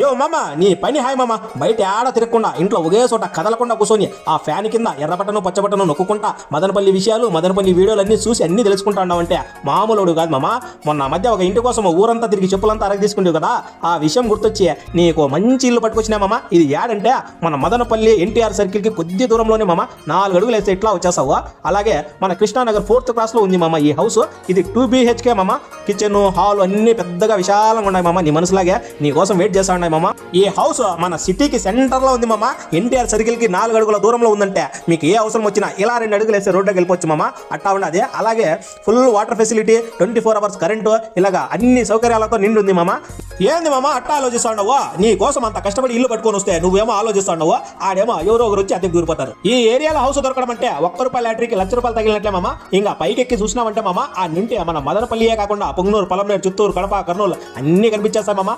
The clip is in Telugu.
యో మామ నీ పని హాయ్ మామ. బయట ఆడ తిరగకుండా ఇంట్లో ఒకే చోట కదలకుండా కూర్చొని ఆ ఫ్యాన్ కింద ఎర్రబట్టను పచ్చబట్టను నొక్కుంటా మదనపల్లి విషయాలు మదనపల్లి వీడియోలు అన్ని చూసి అన్ని తెలుసుకుంటా ఉన్నావంటే మామూలుడు కాదు మామ. మొన్న మధ్య ఒక ఇంటి కోసం ఊరంతా తిరిగి చెప్పులంతా అరగ తీసుకుంటావు కదా. ఆ విషయం గుర్తొచ్చి నీకు మంచి ఇల్లు పట్టుకొచ్చినా మామ. ఇది యాడంటే మన మదనపల్లి ఎన్టీఆర్ సర్కిల్కి కొద్ది దూరంలోనే మామ. నాలుగు అడుగులు వేస్తే ఇట్లా వచ్చేసావు అలాగే మన కృష్ణానగర్ ఫోర్త్ క్లాస్లో ఉంది మామ ఈ హౌస్. ఇది టూ బీహెచ్కే మామ. కిచెన్ హాల్ అన్ని పెద్దగా విశాలంగా ఉన్నాయి మామ నీ మనసులాగే. నీ కోసం వెయిట్ చేస్తా ఉన్నాయి మామ. ఈ హౌస్ మన సిటీకి సెంటర్లో ఉంది మామ. ఎన్టీఆర్ సర్కిల్కి నాలుగు అడుగుల దూరంలో ఉందంటే మీకు ఏ అవసరం వచ్చినా ఇలా రెండు అడుగులు వేస్తే రోడ్డుకి వెళ్ళిపోవచ్చు మామ. అట్టా ఉన్నది అలాగే full water facility twenty four hours current ఇలాగా అన్ని సౌకర్యాలతో నిండుంది ఉంది మామ. ఏంది మామ అట్టా ఆలోచిస్తా నీ కోసం అంత కష్టపడి ఇల్లు పట్టుకొని వస్తే నువ్వేమో ఆలోచిస్తా ఉండవు ఆడేమో ఎవరో ఒకరు వచ్చి అద్దెకు దూరిపోతారు. ఈ ఏరియాలో హౌస్ దొరకడం అంటే ఒక్క రూపాయల లాటరీకి లక్ష రూపాయలు తగిలినట్లే మామ. ఇంకా పైకెక్కి చూసినామంటే మామ ఆ నింటి మన మదనపల్లియే కాకుండా పొంగనూరు పొలంనేరు చిత్తూరు కడప కర్నూలు అన్ని కనిపించేస్తాయి మామ.